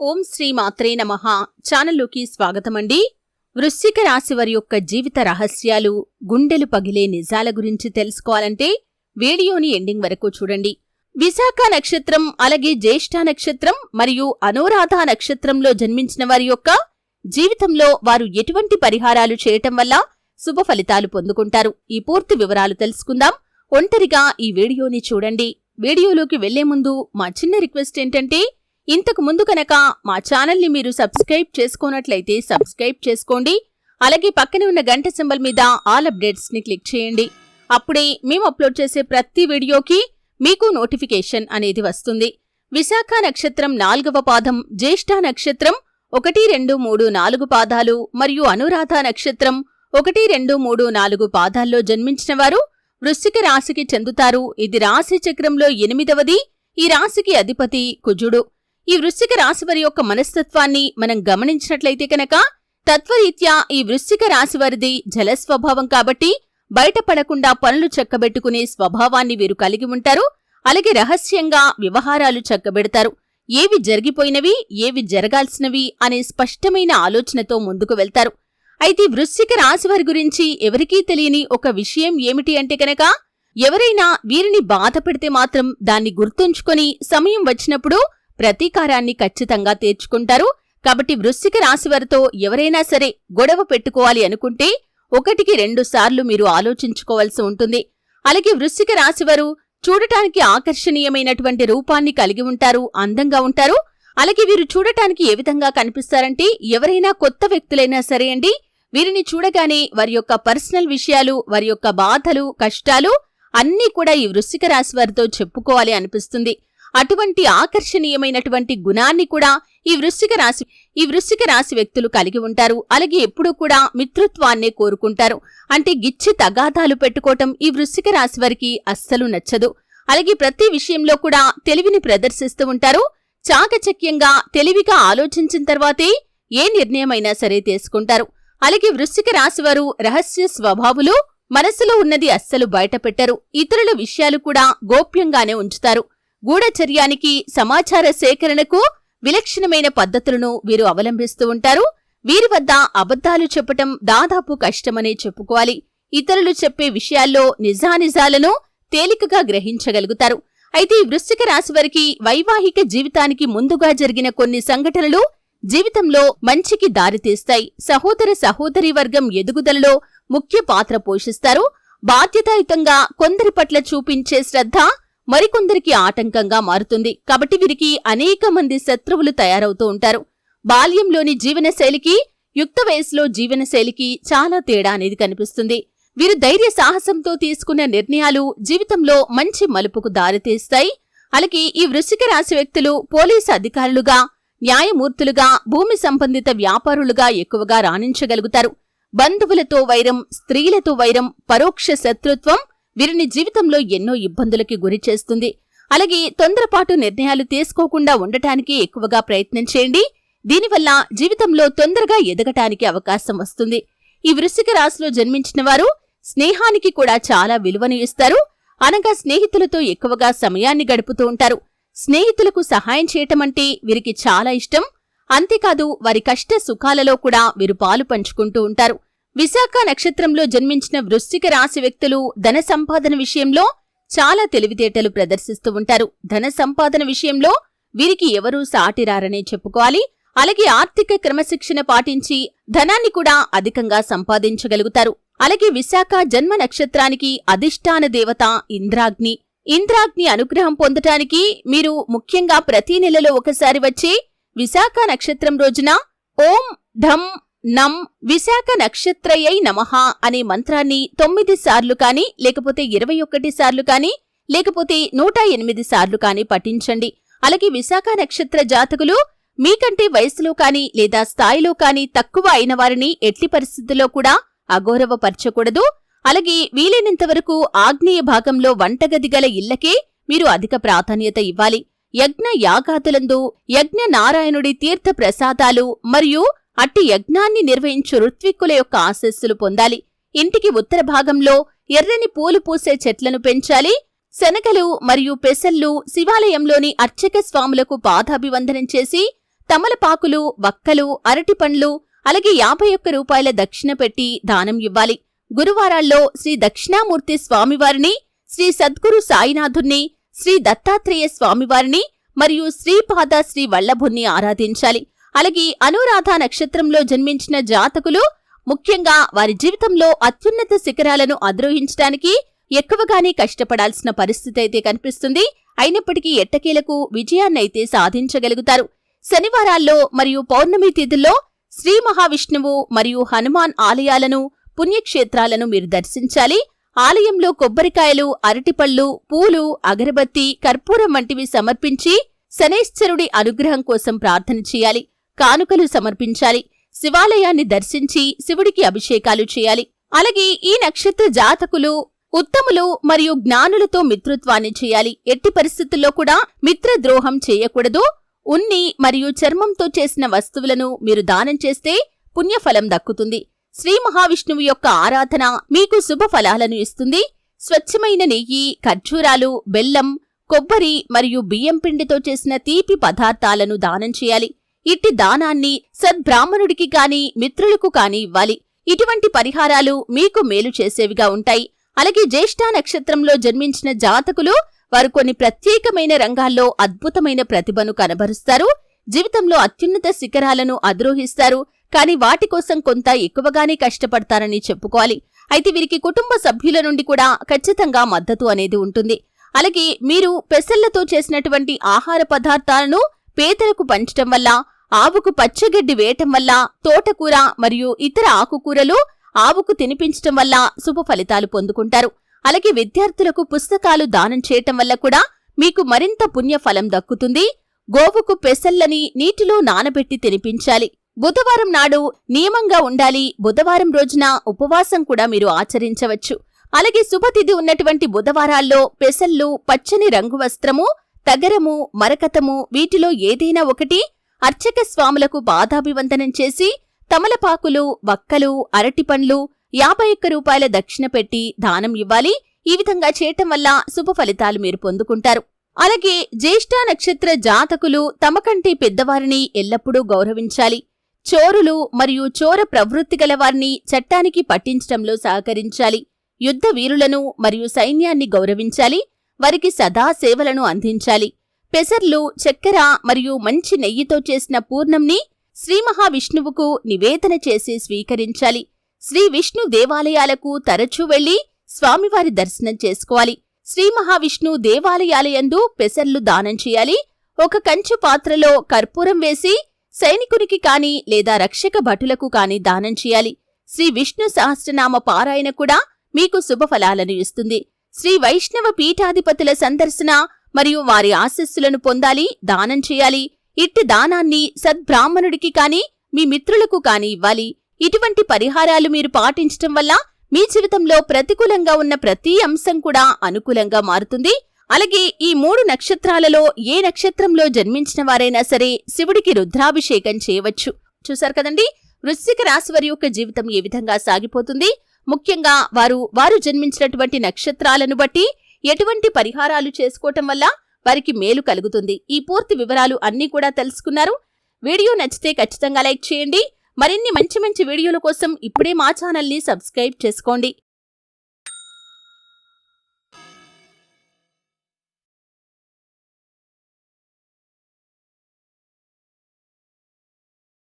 ఓం శ్రీ మాత్రే నమ. ఛానల్లోకి స్వాగతమండి. వృశ్చిక రాశి వారి యొక్క జీవిత రహస్యాలు గుండెలు పగిలే నిజాల గురించి తెలుసుకోవాలంటే వీడియోని ఎండింగ్ వరకు చూడండి. విశాఖ నక్షత్రం అలాగే జ్యేష్ఠ నక్షత్రం మరియు అనురాధ నక్షత్రంలో జన్మించిన వారి యొక్క జీవితంలో వారు ఎటువంటి పరిహారాలు చేయటం వల్ల శుభ ఫలితాలు పొందుకుంటారు? ఈ పూర్తి వివరాలు తెలుసుకుందాం. ఒంటరిగా ఈ వీడియోని చూడండి. వీడియోలోకి వెళ్ళే ముందు మా చిన్న రిక్వెస్ట్ ఏంటంటే ఇంతకు ముందు కనుక మా ఛానల్ని మీరు సబ్స్క్రైబ్ చేసుకోనట్లయితే సబ్స్క్రైబ్ చేసుకోండి. అలాగే పక్కనే ఉన్న గంట సింబల్ మీద ఆల్ అప్డేట్స్ని క్లిక్ చేయండి. అప్పుడే మేము అప్లోడ్ చేసే ప్రతి వీడియోకి మీకు నోటిఫికేషన్ అనేది వస్తుంది. విశాఖ నక్షత్రం నాలుగవ పాదం జ్యేష్ఠ నక్షత్రం ఒకటి రెండు మూడు నాలుగు పాదాలు మరియు అనురాధ నక్షత్రం ఒకటి రెండు మూడు నాలుగు పాదాల్లో జన్మించిన వారు వృశ్చిక రాశికి చెందుతారు. ఇది రాశి చక్రంలో ఎనిమిదవది. ఈ రాశికి అధిపతి కుజుడు. ఈ వృశ్చిక రాశి వారి యొక్క మనస్తత్వాన్ని మనం గమనించినట్లయితే కనుక తత్వరీత్యా ఈ వృశ్చిక రాశి వారిది కాబట్టి బయటపడకుండా పనులు చక్కబెట్టుకునే స్వభావాన్ని వీరు కలిగి ఉంటారు. అలాగే రహస్యంగా వ్యవహారాలు చక్కబెడతారు. ఏవి జరిగిపోయినవి ఏవి జరగాల్సినవి అనే స్పష్టమైన ఆలోచనతో ముందుకు వెళ్తారు. అయితే వృశ్చిక రాశి వారి గురించి ఎవరికీ తెలియని ఒక విషయం ఏమిటి అంటే కనుక ఎవరైనా వీరిని బాధ పెడితే మాత్రం దాన్ని గుర్తుంచుకొని సమయం వచ్చినప్పుడు ప్రతీకారాన్ని ఖచ్చితంగా తీర్చుకుంటారు. కాబట్టి వృశ్చిక రాశివారితో ఎవరైనా సరే గొడవ పెట్టుకోవాలి అనుకుంటే ఒకటికి రెండు సార్లు మీరు ఆలోచించుకోవాల్సి ఉంటుంది. అలాగే వృశ్చిక రాశివారు చూడటానికి ఆకర్షణీయమైనటువంటి రూపాన్ని కలిగి ఉంటారు అందంగా ఉంటారు. అలాగే వీరు చూడటానికి ఏ విధంగా కనిపిస్తారంటే ఎవరైనా కొత్త వ్యక్తులైనా సరే అండి వీరిని చూడగానే వారి యొక్క పర్సనల్ విషయాలు వారి యొక్క బాధలు కష్టాలు అన్నీ కూడా ఈ వృశ్చిక రాశి వారితో చెప్పుకోవాలి అనిపిస్తుంది. అటువంటి ఆకర్షణీయమైనటువంటి గుణాన్ని కూడా ఈ వృశ్చిక రాశి ఈ వృశ్చిక రాశి వ్యక్తులు కలిగి ఉంటారు. అలాగే ఎప్పుడూ కూడా మిత్రుత్వాన్నే కోరుకుంటారు. అంటే గిచ్చి తగాదాలు పెట్టుకోవటం ఈ వృశ్చిక రాశి వారికి అస్సలు నచ్చదు. అలాగే ప్రతి విషయంలో కూడా తెలివిని ప్రదర్శిస్తూ ఉంటారు. చాకచక్యంగా తెలివిగా ఆలోచించిన తర్వాతే ఏ నిర్ణయమైనా సరే తీసుకుంటారు. అలాగే వృశ్చిక రాశివారు రహస్య స్వభావులు మనసులో ఉన్నది అస్సలు బయటపెట్టరు. ఇతరుల విషయాలు కూడా గోప్యంగానే ఉంచుతారు. గూఢచర్యానికి సమాచార సేకరణకు విలక్షణమైన పద్ధతులను వీరు అవలంబిస్తూ ఉంటారు. వీరి వద్ద అబద్ధాలు చెప్పటం దాదాపు కష్టమనే చెప్పుకోవాలి. ఇతరులు చెప్పే విషయాల్లో నిజానిజాలను తేలికగా గ్రహించగలుగుతారు. అయితే ఈ వృశ్చిక రాశి వారికి వైవాహిక జీవితానికి ముందుగా జరిగిన కొన్ని సంఘటనలు జీవితంలో మంచికి దారితీస్తాయి సహోదర సహోదరి వర్గం ఎదుగుదలలో ముఖ్య పాత్ర పోషిస్తారు. బాధ్యతాయుతంగా కొందరి పట్ల చూపించే శ్రద్ధ మరికొందరికి ఆటంకంగా మారుతుంది. కాబట్టి వీరికి అనేక మంది శత్రువులు తయారవుతూ ఉంటారు. బాల్యంలోని జీవనశైలికి యుక్త వయసులో జీవనశైలికి చాలా తేడా అనేది కనిపిస్తుంది. వీరు ధైర్య సాహసంతో తీసుకున్న నిర్ణయాలు జీవితంలో మంచి మలుపుకు దారితీస్తాయి. అలాగే ఈ వృశ్చిక రాశి వ్యక్తులు పోలీసు అధికారులుగా న్యాయమూర్తులుగా భూమి సంబంధిత వ్యాపారులుగా ఎక్కువగా రాణించగలుగుతారు. బంధువులతో వైరం స్త్రీలతో వైరం పరోక్ష శత్రుత్వం వీరిని జీవితంలో ఎన్నో ఇబ్బందులకి గురి చేస్తుంది. అలాగే తొందరపాటు నిర్ణయాలు తీసుకోకుండా ఉండటానికి ఎక్కువగా ప్రయత్నం చేయండి. దీనివల్ల జీవితంలో తొందరగా ఎదగటానికి అవకాశం వస్తుంది. ఈ వృశ్చిక రాశిలో జన్మించిన వారు స్నేహానికి కూడా చాలా విలువను ఇస్తారు. అనగా స్నేహితులతో ఎక్కువగా సమయాన్ని గడుపుతూ ఉంటారు. స్నేహితులకు సహాయం చేయటమంటే వీరికి చాలా ఇష్టం. అంతేకాదు వారి కష్ట సుఖాలలో కూడా వీరు పాలు పంచుకుంటూ ఉంటారు. విశాఖ నక్షత్రంలో జన్మించిన వృశ్చిక రాశి వ్యక్తులు ధన సంపాదన విషయంలో చాలా తెలివితేటలు ప్రదర్శిస్తూ ఉంటారు. ధన సంపాదన విషయంలో వీరికి ఎవరూ సాటిరారనే చెప్పుకోవాలి. అలాగే ఆర్థిక క్రమశిక్షణ పాటించి ధనాన్ని కూడా అధికంగా సంపాదించగలుగుతారు. అలాగే విశాఖ జన్మ నక్షత్రానికి అధిష్టాన దేవత ఇంద్రాగ్ని. ఇంద్రాగ్ని అనుగ్రహం పొందటానికి మీరు ముఖ్యంగా ప్రతి నెలలో ఒకసారి వచ్చే విశాఖ నక్షత్రం రోజున ఓం ఢం నం విశాఖ నక్షత్రయై నమః అనే మంత్రాన్ని తొమ్మిది సార్లు కాని లేకపోతే ఇరవై ఒకటి సార్లు కాని లేకపోతే నూట ఎనిమిది సార్లు కాని పఠించండి. అలాగే విశాఖ నక్షత్ర జాతకులు మీకంటే వయసులో కాని లేదా స్థాయిలో కాని తక్కువ అయిన వారిని ఎట్టి పరిస్థితుల్లో కూడా అగౌరవపరచకూడదు. అలాగే వీలైనంత వరకు ఆగ్నేయ భాగంలో వంటగది గల ఇళ్ళకే మీరు అధిక ప్రాధాన్యత ఇవ్వాలి. యజ్ఞ యాగాదులందు యజ్ఞ నారాయణుడి తీర్థ ప్రసాదాలు మరియు అట్టి యజ్ఞాన్ని నిర్వహించు ఋత్విక్కుల యొక్క ఆశస్సులు పొందాలి. ఇంటికి ఉత్తర భాగంలో ఎర్రని పూలు పూసే చెట్లను పెంచాలి. శనగలు మరియు పెసళ్ళు శివాలయంలోని అర్చక స్వాములకు పాదాభివందనం చేసి తమలపాకులు వక్కలు అరటిపండ్లు అలాగే యాభై ఒక్క రూపాయల దక్షిణ పెట్టి దానం ఇవ్వాలి. గురువారాల్లో శ్రీ దక్షిణామూర్తి స్వామివారిని శ్రీ సద్గురు సాయినాథుణ్ణి శ్రీ దత్తాత్రేయ స్వామివారిని మరియు శ్రీపాద శ్రీ వల్లభుణ్ణి ఆరాధించాలి. అలాగే అనురాధ నక్షత్రంలో జన్మించిన జాతకులు ముఖ్యంగా వారి జీవితంలో అత్యున్నత శిఖరాలను అధిరోహించడానికి ఎక్కువగానే కష్టపడాల్సిన పరిస్థితి అయితే కనిపిస్తుంది. అయినప్పటికీ ఎట్టకేలకు విజయాన్నైతే సాధించగలుగుతారు. శనివారాల్లో మరియు పౌర్ణమి తిథుల్లో శ్రీ మహావిష్ణువు మరియు హనుమాన్ ఆలయాలను పుణ్యక్షేత్రాలను మీరు దర్శించాలి. ఆలయంలో కొబ్బరికాయలు అరటిపళ్ళు పూలు అగరబత్తి కర్పూరం వంటివి సమర్పించి శనేశ్వరుడి అనుగ్రహం కోసం ప్రార్థన చేయాలి. కానుకలు సమర్పించాలి. శివాలయాన్ని దర్శించి శివుడికి అభిషేకాలు చేయాలి. అలాగే ఈ నక్షత్ర జాతకులు ఉత్తములు మరియు జ్ఞానులతో మిత్రుత్వాన్ని చేయాలి. ఎట్టి పరిస్థితుల్లో కూడా మిత్రద్రోహం చేయకూడదు. ఉన్ని మరియు చర్మంతో చేసిన వస్తువులను మీరు దానం చేస్తే పుణ్యఫలం దక్కుతుంది. శ్రీ మహావిష్ణువు యొక్క ఆరాధన మీకు శుభ ఫలాలను ఇస్తుంది. స్వచ్ఛమైన నెయ్యి ఖర్జూరాలు బెల్లం కొబ్బరి మరియు బియ్యం పిండితో చేసిన తీపి పదార్థాలను దానం చేయాలి. ఇట్టి దానాన్ని సద్బ్రాహ్మణుడికి కాని మిత్రులకు కాని ఇవ్వాలి ఇటువంటి పరిహారాలు మీకు మేలు చేసేవిగా ఉంటాయి. అలాగే జ్యేష్ఠ నక్షత్రంలో జన్మించిన జాతకులు వారు కొన్ని ప్రత్యేకమైన రంగాల్లో అద్భుతమైన ప్రతిభను కనబరుస్తారు. జీవితంలో అత్యున్నత శిఖరాలను అధిరోహిస్తారు. కానీ వాటి కోసం కొంత ఎక్కువగానే కష్టపడతారని చెప్పుకోవాలి. అయితే వీరికి కుటుంబ సభ్యుల నుండి కూడా ఖచ్చితంగా మద్దతు అనేది ఉంటుంది. అలాగే మీరు పెసళ్ళతో చేసినటువంటి ఆహార పదార్థాలను పేదలకు పంచటం వల్ల ఆవుకు పచ్చగడ్డి వేయటం వల్ల తోటకూర మరియు ఇతర ఆకుకూరలు ఆవుకు తినిపించటం వల్ల శుభ ఫలితాలు పొందుకుంటారు. అలాగే విద్యార్థులకు పుస్తకాలు దానం చేయటం వల్ల కూడా మీకు మరింత పుణ్యఫలం దక్కుతుంది. గోవుకు పెసల్లని నీటిలో నానబెట్టి తినిపించాలి. బుధవారం నాడు నియమంగా ఉండాలి. బుధవారం రోజున ఉపవాసం కూడా మీరు ఆచరించవచ్చు. అలాగే శుభతిథి ఉన్నటువంటి బుధవారాల్లో పెసళ్ళు పచ్చని రంగు వస్త్రము తగరము మరకతము వీటిలో ఏదైనా ఒకటి అర్చక స్వాములకు బాధాభివందనం చేసి తమలపాకులు వక్కలు అరటిపండ్లు యాభై ఒక్క రూపాయల దక్షిణ పెట్టి దానం ఇవ్వాలి. ఈ విధంగా చేయటం వల్ల శుభ ఫలితాలు మీరు పొందుకుంటారు. అలాగే జ్యేష్ఠ నక్షత్ర జాతకులు తమకంటే పెద్దవారిని ఎల్లప్పుడూ గౌరవించాలి. చోరులు మరియు చోర ప్రవృత్తి గలవారిని చట్టానికి పట్టించటంలో సహకరించాలి. యుద్ధ వీరులను మరియు సైన్యాన్ని గౌరవించాలి. వారికి సదా సేవలను అందించాలి. పెసర్లు చక్కెర మరియు మంచి నెయ్యితో చేసిన పూర్ణంని శ్రీ మహావిష్ణువుకు నివేదన చేసి స్వీకరించాలి. శ్రీ విష్ణు దేవాలయాలకు తరచూ వెళ్ళి స్వామివారి దర్శనం చేసుకోవాలి. శ్రీ మహావిష్ణు దేవాలయాలయందు పెసర్లు దానం చేయాలి. ఒక కంచు పాత్రలో కర్పూరం వేసి సైనికునికి కాని లేదా రక్షక భటులకు కాని దానం చేయాలి. శ్రీ విష్ణు సహస్రనామ పారాయణ కూడా మీకు శుభఫలాలను ఇస్తుంది. శ్రీ వైష్ణవ పీఠాధిపతుల సందర్శన మరియు వారి ఆశస్సులను పొందాలి దానం చేయాలి. ఇట్టి దానాన్ని సద్బ్రాహ్మణుడికి కాని మీ మిత్రులకు కాని ఇవ్వాలి. ఇటువంటి పరిహారాలు మీరు పాటించటం వల్ల మీ జీవితంలో ప్రతికూలంగా ఉన్న ప్రతి అంశం కూడా అనుకూలంగా మారుతుంది. అలాగే ఈ మూడు నక్షత్రాలలో ఏ నక్షత్రంలో జన్మించిన వారైనా సరే శివుడికి రుద్రాభిషేకం చేయవచ్చు. చూశారు కదండి? వృశ్చిక రాశి వారి యొక్క జీవితం ఏ విధంగా సాగిపోతుంది? ముఖ్యంగా వారు వారు జన్మించినటువంటి నక్షత్రాలను బట్టి ఎటువంటి పరిహారాలు చేసుకోవటం వల్ల వారికి మేలు కలుగుతుంది. ఈ పూర్తి వివరాలు అన్నీ కూడా తెలుసుకున్నారు. వీడియో నచ్చితే ఖచ్చితంగా లైక్ చేయండి. మరిన్ని మంచి మంచి వీడియోల కోసం ఇప్పుడే మా ఛానల్ని సబ్స్క్రైబ్ చేసుకోండి.